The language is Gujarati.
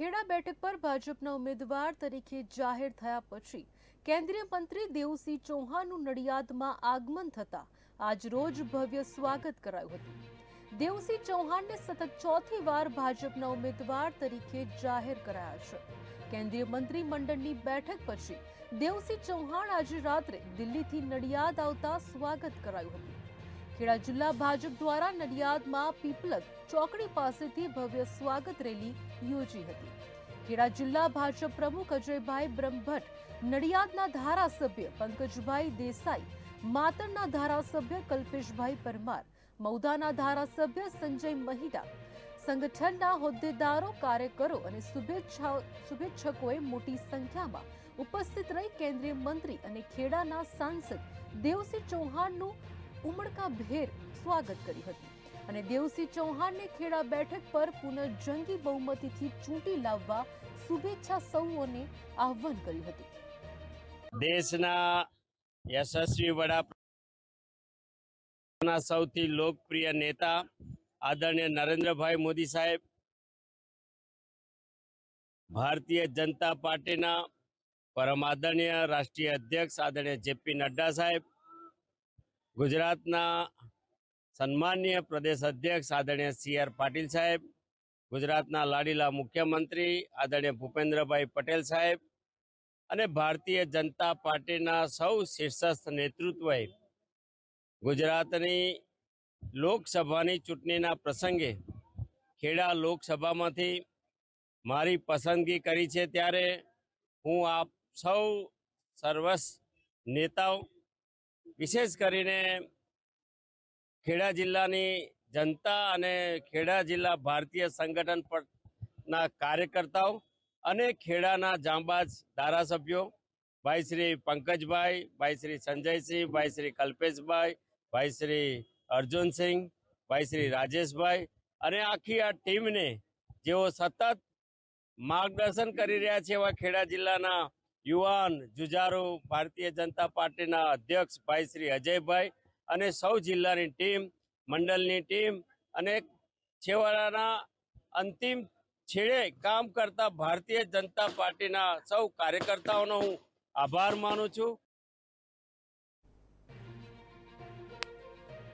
ખેડા બેઠક પર ભાજપના ઉમેદવાર તરીકે જાહેર થયા પછી કેન્દ્રીય મંત્રી દેવસિંહ ચૌહાણનું નડિયાદમાં આગમન થતા આજ રોજ ભવ્ય સ્વાગત કરાયું હતું. દેવસિંહ ચૌહાણને સતત ચોથી વાર ભાજપના ઉમેદવાર તરીકે જાહેર કરાયા છે. કેન્દ્રીય મંત્રી મંડળની બેઠક પછી દેવસિંહ ચૌહાણ આજે રાત્રે દિલ્હીથી નડિયાદ આવતા સ્વાગત કરાયું હતું. ખેડા જિલ્લા ભાજપ દ્વારા નડિયાદમાં પીપલક ચોકડી પાસેથી ભવ્ય સ્વાગત રેલી યોજી હતી. ખેડા જિલ્લા ભાજપ પ્રમુખ અજયભાઈ બ્રહ્મભટ્ટ, નડિયાદના ધારાસભ્ય પંકજભાઈ દેસાઈ, માતરના ધારાસભ્ય કલ્પેશભાઈ પરમાર, મૌદાના ધારાસભ્ય સંજય મહિડા, સંગઠનના હોદ્દેદારો, કાર્યકરો અને શુભેચ્છકોએ મોટી સંખ્યામાં ઉપસ્થિત રહી કેન્દ્રીય મંત્રી અને ખેડાના સાંસદ દેવસિંહ ચૌહાણનું ઉમળકાભેર સ્વાગત કર્યું હતું. અને દેવસિંહ ચૌહાણને ખેડા બેઠક પર પુનઃજંગી બહુમતીથી ચૂંટી લાવવા શુભેચ્છા સૌઓને આહવાન કર્યું હતું. દેશના યશસ્વી વડાપ્રધાનના સૌથી લોકપ્રિય નેતા આદરણીય નરેન્દ્રભાઈ મોદી સાહેબ, ભારતીય જનતા પાર્ટીના પરમ આદરણીય રાષ્ટ્રીય અધ્યક્ષ આદરણીય જેપી નડ્ડા સાહેબ ગુજરાતના સન્માનીય પ્રદેશ અધ્યક્ષ આદરણીય સી આર પાટીલ સાહેબ, ગુજરાતના લાડીલા મુખ્યમંત્રી આદરણીય ભૂપેન્દ્રભાઈ પટેલ સાહેબ અને ભારતીય જનતા પાર્ટીના સૌ શીર્ષસ્થ નેતૃત્વએ ગુજરાતની લોકસભાની ચૂંટણીના પ્રસંગે ખેડા લોકસભામાંથી મારી પસંદગી કરી છે ત્યારે હું આપ સૌ સર્વસ નેતાઓ વિશેષ કરીને ખેડા જિલ્લાની જનતા અને ખેડા જિલ્લા ભારતીય સંગઠન પરના કાર્યકર્તાઓ અને ખેડાના જાંબાજ ધારાસભ્યો, ભાઈ શ્રી પંકજભાઈ, ભાઈ શ્રી સંજયસિંહ, ભાઈ શ્રી કલ્પેશભાઈ, ભાઈ શ્રી અર્જુનસિંહ, ભાઈ શ્રી રાજેશભાઈ અને આખી આ ટીમને જેઓ સતત માર્ગદર્શન કરી રહ્યા છે એવા ખેડા જિલ્લાના યુવાન જુજારુ ભારતીય જનતા પાર્ટીના અધ્યક્ષ ભાઈ શ્રી અજયભાઈ અને સૌ જિલ્લાની ટીમ, મંડળની ટીમ અને છેવાડાના અંતિમ છેડે કામ કરતા ભારતીય જનતા પાર્ટીના સૌ કાર્યકર્તાઓનો હું આભાર માનું છું.